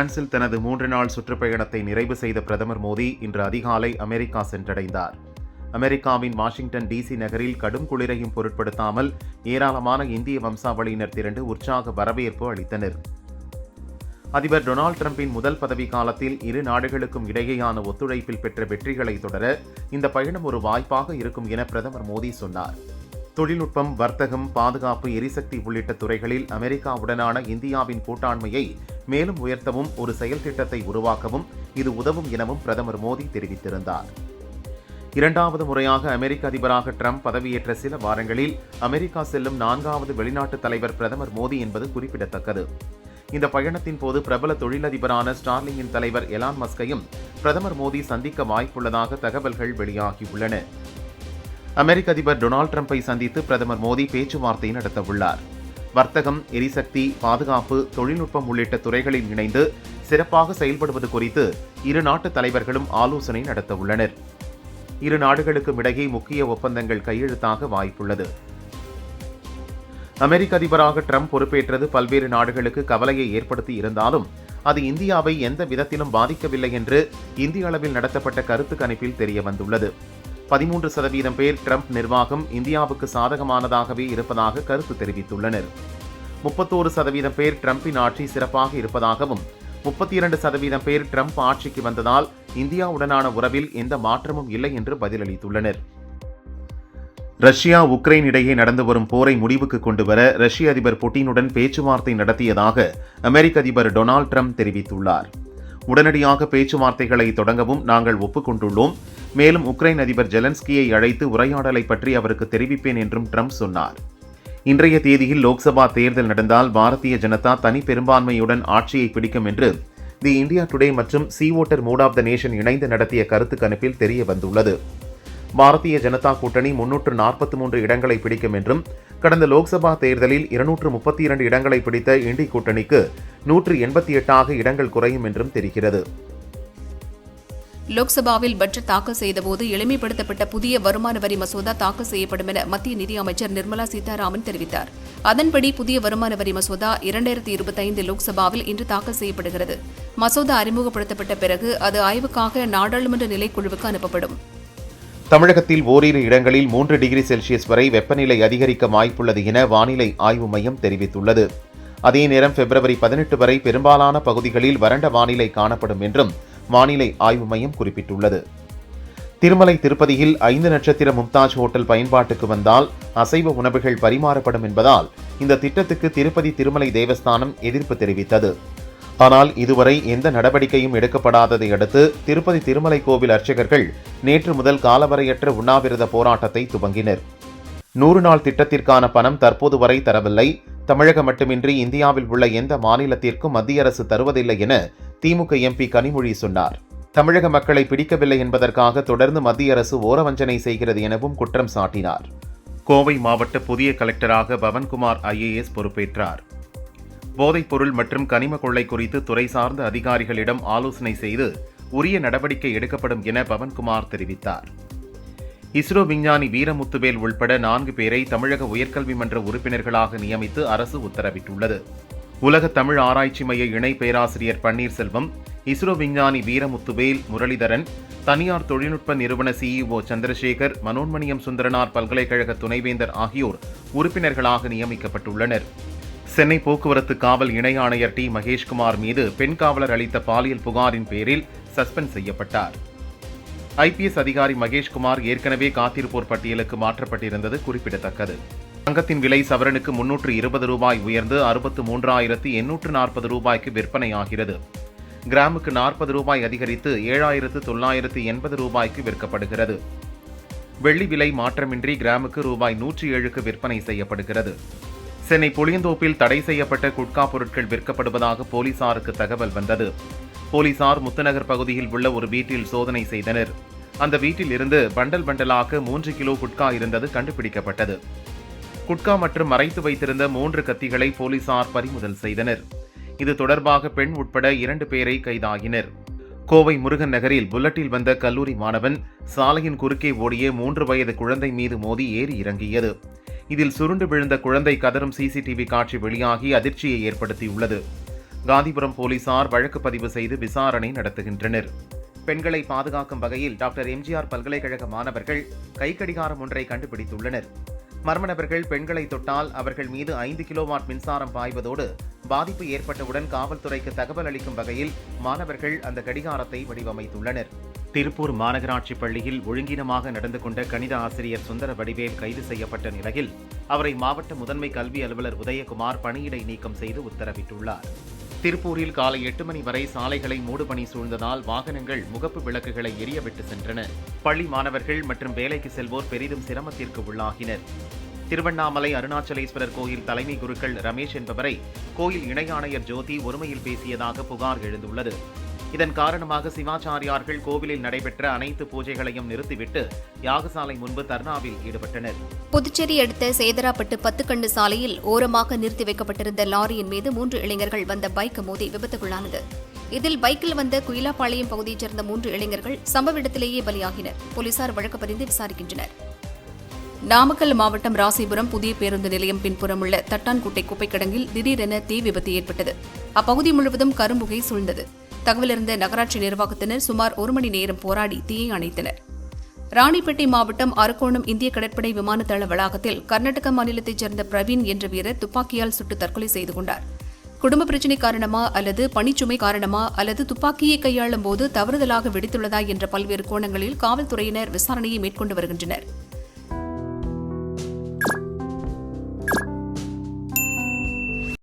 பிரான்சில் தனது மூன்று நாள் சுற்றுப்பயணத்தை நிறைவு செய்த பிரதமர் மோடி இன்று அதிகாலை அமெரிக்கா சென்றடைந்தார். அமெரிக்காவின் வாஷிங்டன் டிசி நகரில் கடும் குளிரையும் பொருட்படுத்தாமல் ஏராளமான இந்திய வம்சாவளியினர் திரண்டு உற்சாக வரவேற்பு அளித்தனர். அதிபர் டொனால்டு டிரம்பின் முதல் பதவி காலத்தில் இரு நாடுகளுக்கும் இடையேயான ஒத்துழைப்பில் பெற்ற வெற்றிகளை தொடர இந்த பயணம் ஒரு வாய்ப்பாக இருக்கும் என பிரதமர் மோடி சொன்னார். தொழில்நுட்பம் வர்த்தகம் பாதுகாப்பு எரிசக்தி உள்ளிட்ட துறைகளில் அமெரிக்காவுடனான இந்தியாவின் கூட்டாண்மையை மேலும் உயர்த்தவும் ஒரு செயல் திட்டத்தை உருவாக்கவும் இது உதவும் எனவும் பிரதமர் மோடி தெரிவித்திருந்தார். இரண்டாவது முறையாக அமெரிக்க அதிபராக ட்ரம்ப் பதவியேற்ற சில வாரங்களில் அமெரிக்கா செல்லும் நான்காவது வெளிநாட்டு தலைவர் பிரதமர் மோடி என்பது குறிப்பிடத்தக்கது. இந்த பயணத்தின் போது பிரபல தொழிலதிபரான ஸ்டார்லிங்கின் தலைவர் எலான் மஸ்கையும் பிரதமர் மோடி சந்திக்க வாய்ப்புள்ளதாக தகவல்கள் வெளியாகியுள்ளன. அமெரிக்க அதிபர் டொனால்டு ட்ரம்பை சந்தித்து பிரதமர் மோடி பேச்சுவார்த்தை நடத்தவுள்ளார். வர்த்தகம் எரிசக்தி பாதுகாப்பு தொழில்நுட்பம் உள்ளிட்ட துறைகளில் இணைந்து சிறப்பாக செயல்படுவது குறித்து இரு நாட்டு தலைவர்களும் ஆலோசனை நடத்தவுள்ளனர் இரு நாடுகளுக்கும் இடையே முக்கிய ஒப்பந்தங்கள் கையெழுத்தாக வாய்ப்புள்ளது. அமெரிக்க அதிபராக ட்ரம்ப் பொறுப்பேற்றது பல்வேறு நாடுகளுக்கு கவலையை ஏற்படுத்தி இருந்தாலும் அது இந்தியாவை எந்த விதத்திலும் பாதிக்கவில்லை என்று இந்திய அளவில் நடத்தப்பட்ட கருத்து கணிப்பில் தெரிய வந்துள்ளது பதிமூன்று சதவீதம் பேர் ட்ரம்ப் நிர்வாகம் இந்தியாவுக்கு சாதகமானதாகவே இருப்பதாக கருத்து தெரிவித்துள்ளனர். முப்பத்தோரு சதவீதம் பேர் ட்ரம்பின் ஆட்சி சிறப்பாக இருப்பதாகவும் முப்பத்தி இரண்டு சதவீதம் பேர் ட்ரம்ப் ஆட்சிக்கு வந்ததால் இந்தியாவுடனான உறவில் எந்த மாற்றமும் இல்லை என்று பதிலளித்துள்ளனர். ரஷ்யா உக்ரைன் இடையே நடந்து வரும் போரை முடிவுக்கு கொண்டுவர ரஷ்ய அதிபர் புட்டினுடன் பேச்சுவார்த்தை நடத்தியதாக அமெரிக்க அதிபர் டொனால்டு ட்ரம்ப் தெரிவித்துள்ளார். உடனடியாக பேச்சுவார்த்தைகளை தொடங்கவும் நாங்கள் ஒப்புக்கொண்டுள்ளோம். மேலும் உக்ரைன் அதிபர் ஜெலன்ஸ்கியை அழைத்து உரையாடலை பற்றி அவருக்கு தெரிவிப்பேன் என்றும் ட்ரம்ப் சொன்னார். இன்றைய தேதியில் லோக்சபா தேர்தல் நடந்தால் பாரதிய ஜனதா தனி பெரும்பான்மையுடன் ஆட்சியை பிடிக்கும் என்று தி இந்தியா டுடே மற்றும் C Voter mood of the nation இணைந்து நடத்திய கருத்து கணிப்பில் தெரிய வந்துள்ளது. பாரதிய ஜனதா கூட்டணி முன்னூற்று நாற்பத்தி மூன்று இடங்களை பிடிக்கும் என்றும் கடந்த லோக்சபா தேர்தலில் இருநூற்று முப்பத்தி இரண்டு இடங்களை பிடித்த இண்டி கூட்டணிக்கு நூற்று எண்பத்தி எட்டாக இடங்கள் குறையும் என்றும் தெரிகிறது. லோக்சபாவில் பட்ஜெட் தாக்கல் செய்தபோது எளிமைப்படுத்தப்பட்ட புதிய வருமான வரி மசோதா தாக்கல் செய்யப்படும் என மத்திய நிதியமைச்சர் நிர்மலா சீதாராமன் தெரிவித்தார். அதன்படி புதிய வருமான வரி மசோதா இரண்டாயிரத்தி இருபத்தைந்து லோக்சபாவில் இன்று தாக்கல் செய்யப்படுகிறது. மசோதா அறிமுகப்படுத்தப்பட்ட பிறகு அது ஆய்வுக்காக நாடாளுமன்ற நிலைக்குழுவுக்கு அனுப்பப்படும். தமிழகத்தில் ஓரிரு இடங்களில் மூன்று டிகிரி செல்சியஸ் வரை வெப்பநிலை அதிகரிக்க வாய்ப்புள்ளது என வானிலை ஆய்வு மையம் தெரிவித்துள்ளது. அதே நேரம் பிப்ரவரி பதினெட்டு வரை பெரும்பாலான பகுதிகளில் வறண்ட வானிலை காணப்படும் என்றும் வானிலை ஆய்வு மையம் குறிப்பிட்டுள்ளது. திருமலை திருப்பதியில் ஐந்து நட்சத்திர மும்தாஜ் ஹோட்டல் பயன்பாட்டுக்கு வந்தால் அசைவ உணவுகள் பரிமாறப்படும் என்பதால் இந்த திட்டத்துக்கு திருப்பதி திருமலை தேவஸ்தானம் எதிர்ப்பு தெரிவித்தது. ஆனால் இதுவரை எந்த நடவடிக்கையும் எடுக்கப்படாததை அடுத்து திருப்பதி திருமலை கோவில் அர்ச்சகர்கள் நேற்று முதல் காலவரையற்ற உண்ணாவிரத போராட்டத்தை துவங்கினர். நூறு நாள் திட்டத்திற்கான பணம் தற்போது வரை தரவில்லை. தமிழகம் மட்டுமின்றி இந்தியாவில் உள்ள எந்த மாநிலத்திற்கும் மத்திய அரசு தருவதில்லை என திமுக எம்பி கனிமொழி சொன்னார். தமிழக மக்களை பிடிக்கவில்லை என்பதற்காக தொடர்ந்து மத்திய அரசு ஓரவஞ்சனை செய்கிறது எனவும் குற்றம் சாட்டினார். கோவை மாவட்ட புதிய கலெக்டராக பவன்குமார் ஐஏஎஸ் பொறுப்பேற்றார். போதைப்பொருள் மற்றும் கனிம கொள்ளை குறித்து துறை சார்ந்த அதிகாரிகளிடம் ஆலோசனை செய்து உரிய நடவடிக்கை எடுக்கப்படும் என பவன்குமார் தெரிவித்தார். இஸ்ரோ விஞ்ஞானி வீரமுத்துவேல் உள்பட நான்கு பேரை தமிழக உயர்கல்வி மன்ற உறுப்பினர்களாக நியமித்து அரசு உத்தரவிட்டுள்ளது. உலக தமிழ் ஆராய்ச்சி மைய இணை பேராசிரியர் பன்னீர்செல்வம் இஸ்ரோ விஞ்ஞானி வீரமுத்துவேல் முரளிதரன் தனியார் தொழில்நுட்ப நிறுவன சிஇஓ சந்திரசேகர் மனோன்மணியம் சுந்தரனார் பல்கலைக்கழக துணைவேந்தர் ஆகியோர் உறுப்பினர்களாக நியமிக்கப்பட்டுள்ளனர். சென்னை போக்குவரத்து காவல் இணை ஆணையர் டி மகேஷ்குமார் மீது பெண் காவலர் அளித்த பாலியல் புகாரின் பேரில் சஸ்பெண்ட் செய்யப்பட்டார். ஐபிஎஸ் அதிகாரி மகேஷ்குமார் ஏற்கனவே காத்திருப்போர் பட்டியலுக்கு மாற்றப்பட்டிருந்தது குறிப்பிடத்தக்கது. தங்கத்தின் விலை சவரனுக்கு முன்னூற்று இருபது ரூபாய் உயர்ந்து அறுபத்து மூன்றாயிரத்து எண்ணூற்று நாற்பது ரூபாய்க்கு விற்பனையாகிறது. கிராமுக்கு நாற்பது ரூபாய் அதிகரித்து ஏழாயிரத்து தொள்ளாயிரத்து எண்பது ரூபாய்க்கு விற்கப்படுகிறது. வெள்ளி விலை மாற்றமின்றி கிராமுக்கு ரூபாய் நூற்றி ஏழுக்கு விற்பனை செய்யப்படுகிறது. சென்னை புளியந்தோப்பில் தடை செய்யப்பட்ட குட்கா பொருட்கள் விற்கப்படுவதாக போலீசாருக்கு தகவல் வந்தது. போலீசார் முத்துநகர் பகுதியில் உள்ள ஒரு வீட்டில் சோதனை செய்தனர். அந்த வீட்டில் இருந்து பண்டல் பண்டலாக மூன்று கிலோ குட்கா இருந்தது கண்டுபிடிக்கப்பட்டது. குட்கா மற்றும் மறைத்து வைத்திருந்த மூன்று கத்திகளை போலீசார் பறிமுதல் செய்தனர். இது தொடர்பாக பெண் உட்பட இரண்டு பேரை கைதாகினர். கோவை முருகன் நகரில் புல்லட்டில் வந்த கல்லூரி மாணவன் சாலையின் குறுக்கே ஓடிய மூன்று வயது குழந்தை மீது மோதி ஏறி இறங்கியது. இதில் சுருண்டு விழுந்த குழந்தை கதரும் சிசிடிவி காட்சி வெளியாகி அதிர்ச்சியை ஏற்படுத்தியுள்ளது. காந்திபுரம் போலீசார் வழக்கு பதிவு செய்து விசாரணை நடத்துகின்றனர். பெண்களை பாதுகாக்கும் வகையில் டாக்டர் எம்ஜிஆர் பல்கலைக்கழக மாணவர்கள் கைக்கடிகாரம் ஒன்றை கண்டுபிடித்துள்ளனர். மர்ம நபர்கள் பெண்களை தொட்டால் அவர்கள் மீது ஐந்து கிலோவாட் மின்சாரம் பாய்வதோடு பாதிப்பு ஏற்பட்டவுடன் காவல்துறைக்கு தகவல் அளிக்கும் வகையில் மாணவர்கள் அந்த கடிகாரத்தை வடிவமைத்துள்ளனர். திருப்பூர் மாநகராட்சி பள்ளியில் ஒழுங்கீனமாக நடந்து கொண்ட கணித ஆசிரியர் சுந்தர வடிவேல் கைது செய்யப்பட்ட நிலையில் அவரை மாவட்ட முதன்மை கல்வி அலுவலர் உதயகுமார் பணியிடை நீக்கம் செய்து உத்தரவிட்டுள்ளார். திருப்பூரில் காலை எட்டு மணி வரை சாலைகளை மூடுபணி சூழ்ந்ததால் வாகனங்கள் முகப்பு விளக்குகளை எரியவிட்டு சென்றன. பள்ளி மாணவர்கள் மற்றும் வேலைக்கு செல்வோர் பெரிதும் சிரமத்திற்கு உள்ளாகினர். திருவண்ணாமலை அருணாச்சலேஸ்வரர் கோயில் தலைமை குருக்கள் ரமேஷ் என்பவரை கோயில் இணை ஆணையர் ஜோதி ஒருமையில் பேசியதாக புகார் எழுந்துள்ளது. இதன் காரணமாக சிவாச்சாரியார்கள் கோவிலில் நடைபெற்ற அனைத்து பூஜைகளையும் நிறுத்திவிட்டு யாகசாலை முன்பு தர்ணாவில் ஈடுபட்டனர். புதுச்சேரி அடுத்த சேதராப்பட்டு பத்துக்கண்டு சாலையில் ஓரமாக நிறுத்தி வைக்கப்பட்டிருந்த லாரியின் மீது மூன்று இளைஞர்கள் வந்த பைக் மோதி விபத்துக்குள்ளானது. இதில் பைக்கில் வந்த குயிலாப்பாளையம் பகுதியைச் சேர்ந்த மூன்று இளைஞர்கள் சம்பவ இடத்திலேயே பலியாகினர். போலீசார் வழக்கு பதிந்து விசாரிக்கின்றனர். நாமக்கல் மாவட்டம் ராசிபுரம் புதிய பேருந்து நிலையம் பின்புறம் உள்ள தட்டான்குட்டை குப்பைக்கிடங்கில் திடீரென தீ விபத்து ஏற்பட்டது. அப்பகுதி முழுவதும் கரும்புகை சூழ்ந்தது. தகவலறிந்த நகராட்சி நிர்வாகத்தினர் சுமார் ஒரு மணி நேரம் போராடி தீயை அணைத்தனர். ராணிப்பேட்டை மாவட்டம் அரக்கோணம் இந்திய கடற்படை விமான தள வளாகத்தில் கர்நாடக மாநிலத்தைச் சேர்ந்த பிரவீன் என்ற வீரர் துப்பாக்கியால் சுட்டு தற்கொலை செய்து கொண்டார். குடும்ப பிரச்சினை காரணமா அல்லது பணிச்சுமை காரணமா அல்லது துப்பாக்கியை கையாளும் போது தவறுதலாக வெடித்துள்ளதா என்ற பல்வேறு கோணங்களில் காவல்துறையினர் விசாரணையை மேற்கொண்டு வருகின்றனர்.